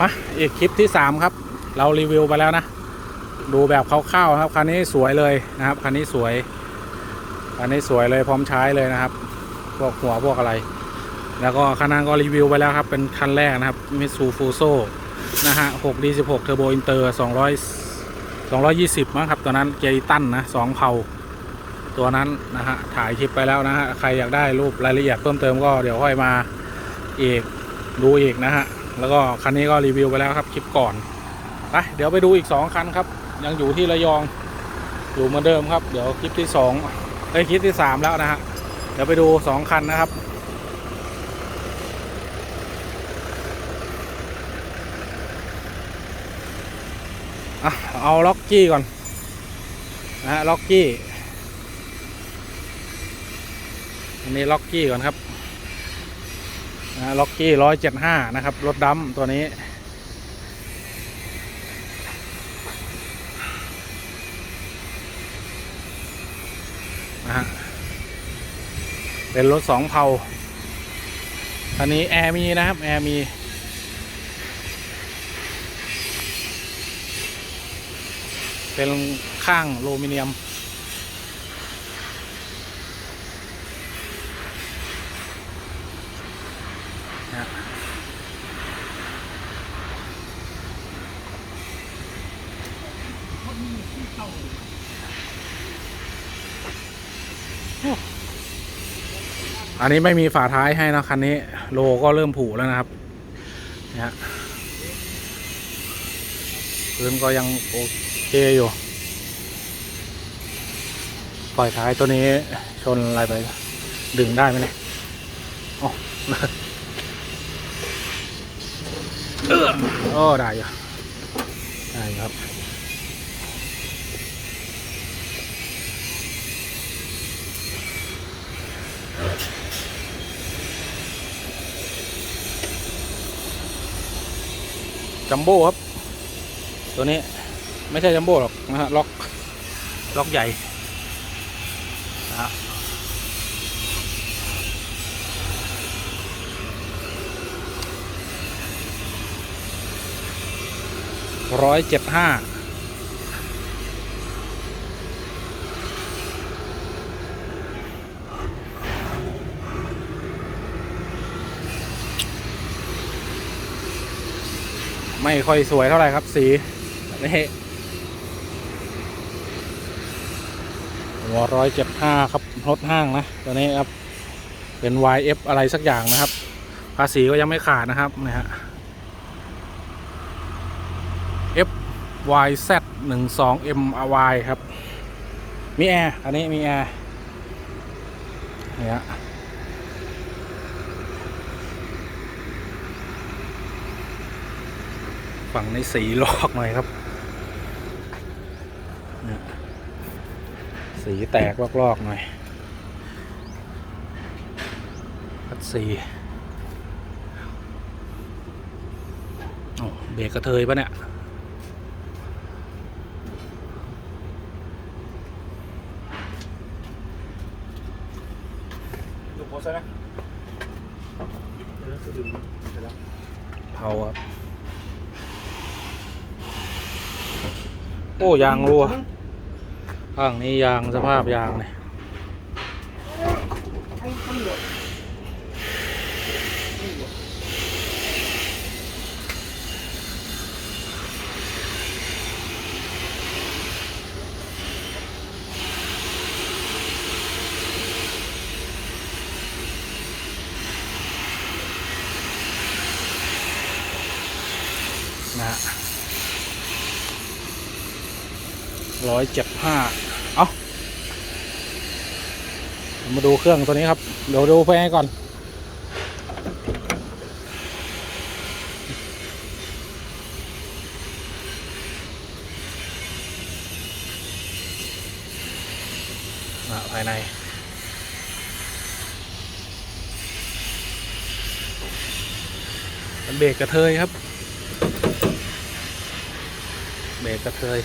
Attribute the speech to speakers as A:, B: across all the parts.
A: มาอีกคลิปที่ 3 ครับ เรารีวิวไปแล้วนะ ดูแบบคร่าวๆครับคันนี้สวยเลยนะครับคันนี้สวยคันนี้สวยเลยพร้อมใช้เลยนะครับ พวกหัวพวกอะไร แล้วก็คันนั้นก็รีวิวไปแล้วครับ เป็นคันแรกนะครับมิซูฟูโซนะฮะ 6D16 Turbo Inter 200 220มั้งครับตัวนั้นเจตันนะสองเผาตัวนั้นนะฮะถ่ายคลิปไปแล้วนะฮะใครอยากได้รูปรายละเอียดเพิ่มเติมก็เดี๋ยวค่อยมาอีกดูอีกนะฮะ แล้วก็คันนี้ก็รีวิวไปแล้วครับคลิปก่อนไปเดี๋ยวไปดูอีก 2 คันครับ ยังอยู่ที่ระยองอยู่เหมือนเดิมครับ เดี๋ยวคลิปที่2เอ้ยคลิปที่ 3 แล้วนะฮะเดี๋ยวไปดู 2 คันนะครับเอาล็อกกี้ก่อนนะฮะล็อกกี้อันนี้ล็อกกี้ก่อนครับ นะล็อกกี้ร้อยเจ็ดห้านะครับ รถดำตัวนี้ นะฮะ เป็นรถสองเผาอันนี้ แอร์มี นะครับ แอร์มีเป็นข้างโลมิเนียม อันนี้ไม่มีฝาท้ายให้นะคันนี้ โลก็เริ่มผุแล้วนะครับนะฮะพื้นก็ยังโอเคอยู่ปล่อยท้ายตัวนี้ชนอะไรไป ดึงได้ไหมเนี่ยโอ้เอโอ้ได้อยู่ได้ครับ จัมโบ้ครับ ตัวนี้ไม่ใช่จัมโบ้หรอกนะฮะล็อกล็อกใหญ่นะฮะร้อยเจ็ดห้า ไม่ค่อยสวยเท่าไหร่ครับสีนี่หัวร้อยเจ็ดห้าครับรถห้างนะตัวนี้ครับเป็น YF อะไรสักอย่างนะครับ ภาษีก็ยังไม่ขาดนะครับนะฮะ F YZ หนึ่งสอง M Y ครับ มีแอร์อันนี้มีแอร์เนี่ยฮะ ฝั่งในสีลอกหน่อยครับ สีแตกลอกๆหน่อยพัดสีโอ้เบรกกระเทยปะเนี่ย
B: ดูโพสต์นะ
A: เผาครับ โอ้ยางรั่วข้างนี้ยางสภาพยางเนี่ยนะฮะ ร้อยเจ็ดห้าเอามาดูเครื่องตัวนี้ครับ เดี๋ยวดูไปให้ก่อน ภายในเป็นเบรกกระเทยครับ เบรกกระเทย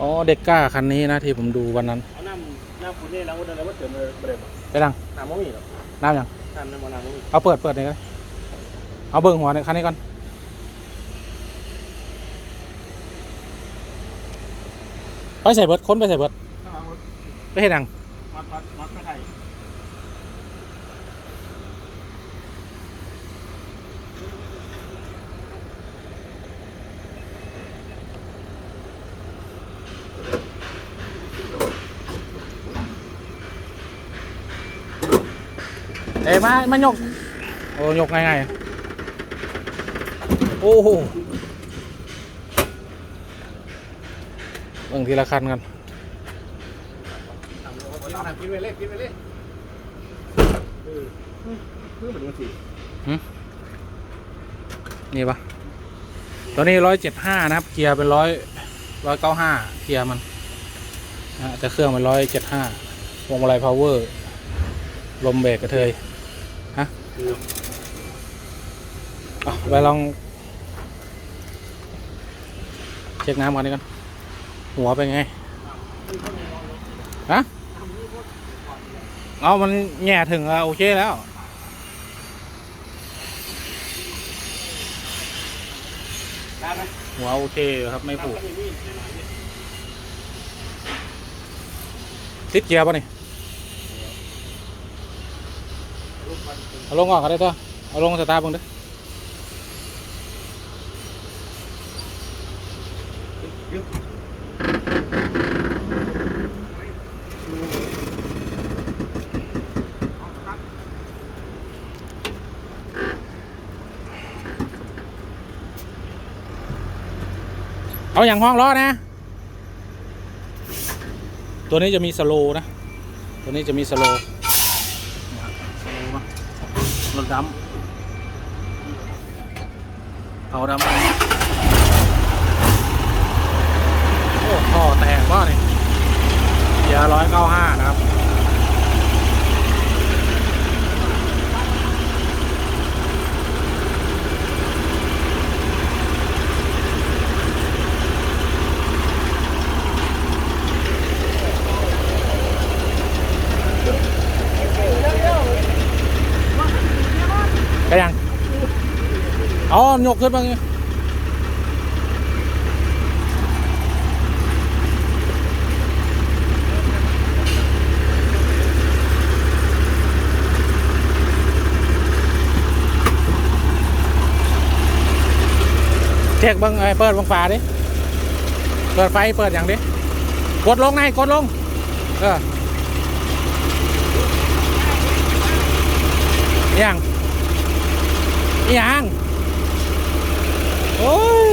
A: อ๋อเด็กก้าคันนี้นะที่ผมดูวันนั้น
B: เอาน้ำน้ำคุณนี่ล้างวันอะไรว่าเติมเลยเบรก
A: ไปดัง
B: น้ำไม่มีหรอก
A: น้ำยัง
B: น้ำในบ่อน้ำไม่มี
A: เอาเปิดเปิดเลยก็ได้เอาเบิ่งหัวในคันนี้ก่อนไปใส่เบิดค้นไปใส่เบิดไปเห็นยัง
B: มัดมัดมัดไม่ได้
A: เอ้ยมา มายก โอ้ยกไง่ายๆโอ้โหเบิ่งทีละคันกัน
B: กินไปเลยกินไปเลยเออคือเหมือนกันสิ
A: นี่ปะตัวนี้ร้อยเจ็ดห้านะครับ เกียร์เป็นร้อยร้อยเก้าห้าเกียร์มันนะแต่เครื่องเป็นร้อยเจ็ดห้าวงมาลัยพาวเวอร์ ลมเบรกกระเทย ฮะเอาไปลองเช็คน้ำก่อนดีกันหัวเป็นไงฮะเอามันแง่ถึงโอเคแล้ว
B: หั
A: วโอเคครับไม่ผูกติดเกียร์ป่ะนี่ เอาลงก่อนก็ได้ตัวเอาลงสตาร์บ้างดิเอาอย่างห้องล้อนะ ตัวนี้จะมีสโลนะ ตัวนี้จะมีสโล ดำเอาดำโอ้ท่อแตกบ้านี่เดียร้อยเก้าห้านะครับ ไปยังเอยกขึ้นมาไงเช็คบังไอ้เปิดบังฝาดิ เปิดไฟเปิดอย่างดิ กดลงไงกดลง เออยัง ยังโอ้ย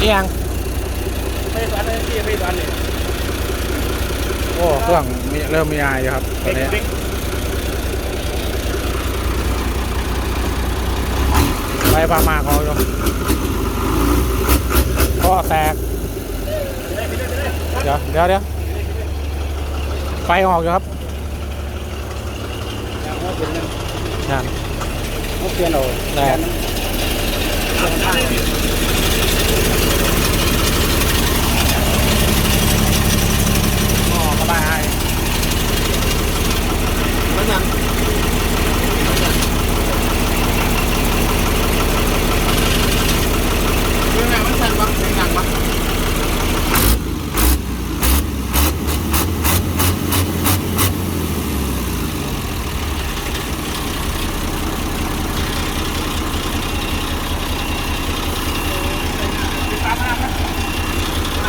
A: อิหยัง
B: ไม่สอนเลยพี่ไม่สอนเลย
A: โอ้เครื่องมีเริ่มมีอายอยู่ครับตอนนี้
B: เด็ก
A: ไปพามาเขาอยู่ก็แตก เดี๋ยวเดี๋ยวเดี๋ยวไฟออกอยู่ครับ
B: อย่างว่าเป็นนั่น
A: นั่น
B: พวกเพียนเรา
A: แตกอ๋อกระบายอาย
B: แล้วยังยังไงมันสั่นบ้างหนังบ้าง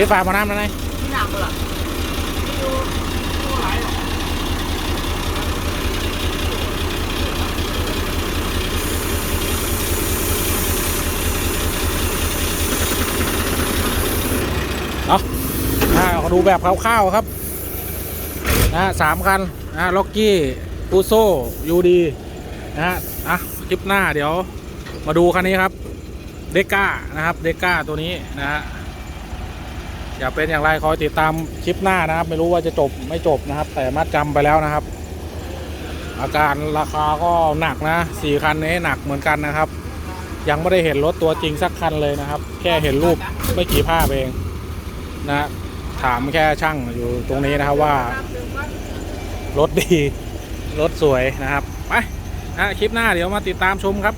A: พี่ฝามาน้ำแล้วไง
B: ที่หนักเปล่าดูดูหลายหรอ
A: เนาะอ่าขอดูแบบคร่าวๆครับนะสามคันนะล็อกกี้อูโซยูดีนะฮะอะคลิปหน้าเดี๋ยวมาดูคันนี้ครับเดก้านะครับเดก้าตัวนี้นะฮะเด จะเป็นอย่างไรคอยติดตามคลิปหน้านะครับ ไม่รู้ว่าจะจบไม่จบนะครับ แต่มัดจำไปแล้วนะครับ อาการราคาก็หนักนะสี่คันนี้หนักเหมือนกันนะครับ ยังไม่ได้เห็นรถตัวจริงสักคันเลยนะครับ แค่เห็นรูปไม่กี่ภาพเองนะถามแค่ช่างอยู่ตรงนี้นะครับว่ารถดี รถสวยนะครับ ไปนะคลิปหน้าเดี๋ยวมาติดตามชมครับ